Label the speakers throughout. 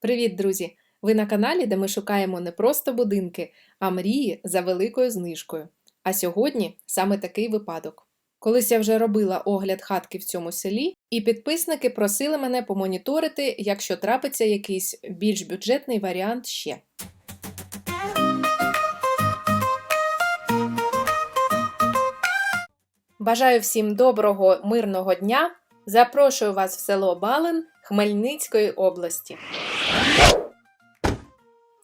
Speaker 1: Привіт, друзі! Ви на каналі, де ми шукаємо не просто будинки, а мрії за великою знижкою. А сьогодні саме такий випадок. Колись я вже робила огляд хатки в цьому селі, і підписники просили мене помоніторити, якщо трапиться якийсь більш бюджетний варіант ще. Бажаю всім доброго, мирного дня! Запрошую вас в село Балин Хмельницької області.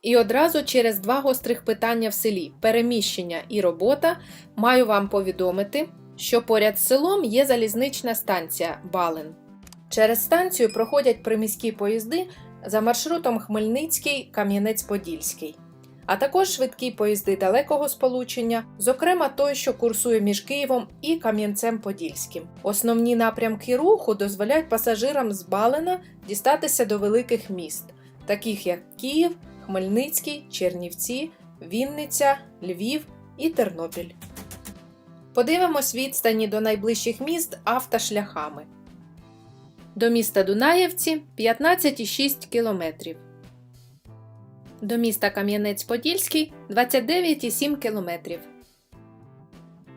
Speaker 1: І одразу через два гострих питання в селі переміщення і робота маю вам повідомити, що поряд з селом є залізнична станція Балин. Через станцію проходять приміські поїзди за маршрутом Хмельницький Кам'янець-Подільський, а також швидкі поїзди далекого сполучення, зокрема той, що курсує між Києвом і Кам'янцем-Подільським. Основні напрямки руху дозволяють пасажирам з Балина дістатися до великих міст, таких як Київ, Хмельницький, Чернівці, Вінниця, Львів і Тернопіль. Подивимось відстані до найближчих міст автошляхами. До міста Дунаєвці 15,6 км. До міста Кам'янець-Подільський 29,7 км.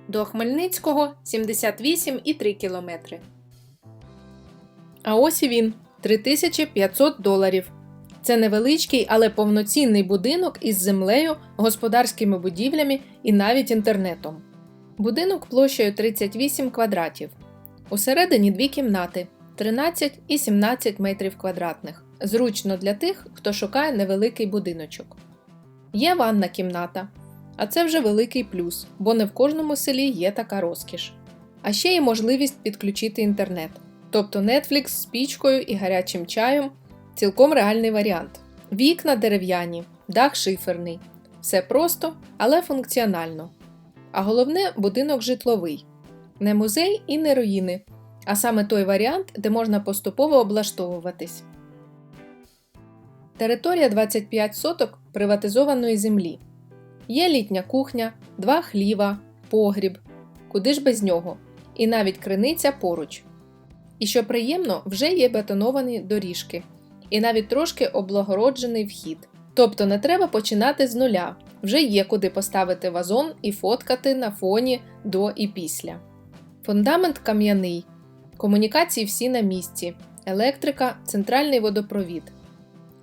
Speaker 1: До Хмельницького 78,3 км. А ось і він 3500 доларів. Це невеличкий, але повноцінний будинок із землею, господарськими будівлями і навіть інтернетом. Будинок площею 38 квадратів. Усередині дві кімнати 13 і 17 метрів квадратних. Зручно для тих, хто шукає невеликий будиночок. Є ванна кімната, а це вже великий плюс, бо не в кожному селі є така розкіш. А ще є можливість підключити інтернет, тобто Netflix з пічкою і гарячим чаєм цілком реальний варіант. Вікна дерев'яні, дах шиферний. Все просто, але функціонально. А головне будинок житловий. Не музей і не руїни, а саме той варіант, де можна поступово облаштовуватись. Територія 25 соток приватизованої землі. Є літня кухня, два хліва, погріб, куди ж без нього, і навіть криниця поруч. І що приємно, вже є бетоновані доріжки, і навіть трошки облагороджений вхід. Тобто не треба починати з нуля, вже є куди поставити вазон і фоткати на фоні до і після. Фундамент кам'яний, комунікації всі на місці, електрика, центральний водопровід.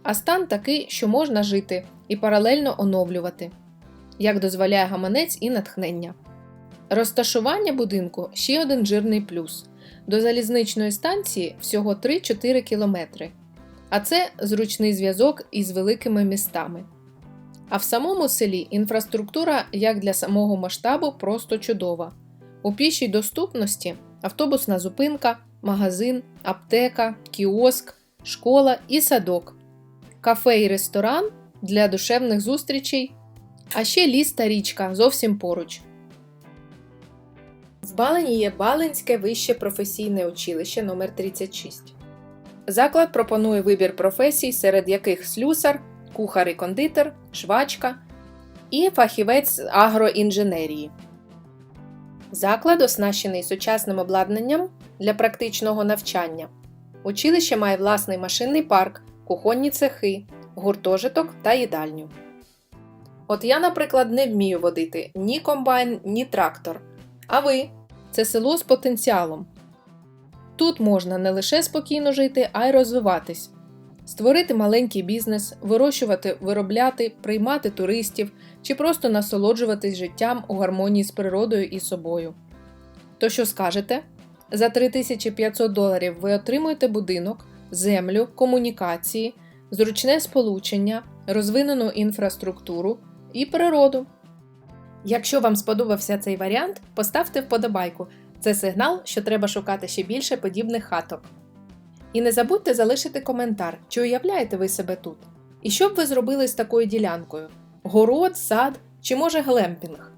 Speaker 1: А стан такий, що можна жити і паралельно оновлювати, як дозволяє гаманець і натхнення. Розташування будинку ще один жирний плюс. До залізничної станції всього 3-4 кілометри, а це зручний зв'язок із великими містами. А в самому селі інфраструктура, як для самого масштабу, просто чудова. У пішій доступності автобусна зупинка, магазин, аптека, кіоск, школа і садок, кафе і ресторан для душевних зустрічей, а ще ліс та річка зовсім поруч. В Балені є Балинське вище професійне училище номер 36 Заклад пропонує вибір професій, серед яких слюсар, кухар і кондитер, швачка і фахівець агроінженерії. Заклад оснащений сучасним обладнанням для практичного навчання. Училище має власний машинний парк, кухонні цехи, гуртожиток та їдальню. От я, наприклад, не вмію водити ні комбайн, ні трактор. А ви це село з потенціалом. Тут можна не лише спокійно жити, а й розвиватись, створити маленький бізнес, вирощувати, виробляти, приймати туристів чи просто насолоджуватись життям у гармонії з природою і собою. То що скажете? За 3500 доларів ви отримуєте будинок, землю, комунікації, зручне сполучення, розвинену інфраструктуру і природу. Якщо вам сподобався цей варіант, поставте вподобайку. Це сигнал, що треба шукати ще більше подібних хаток. І не забудьте залишити коментар, чи уявляєте ви себе тут. І що б ви зробили з такою ділянкою: город, сад чи може глемпінг?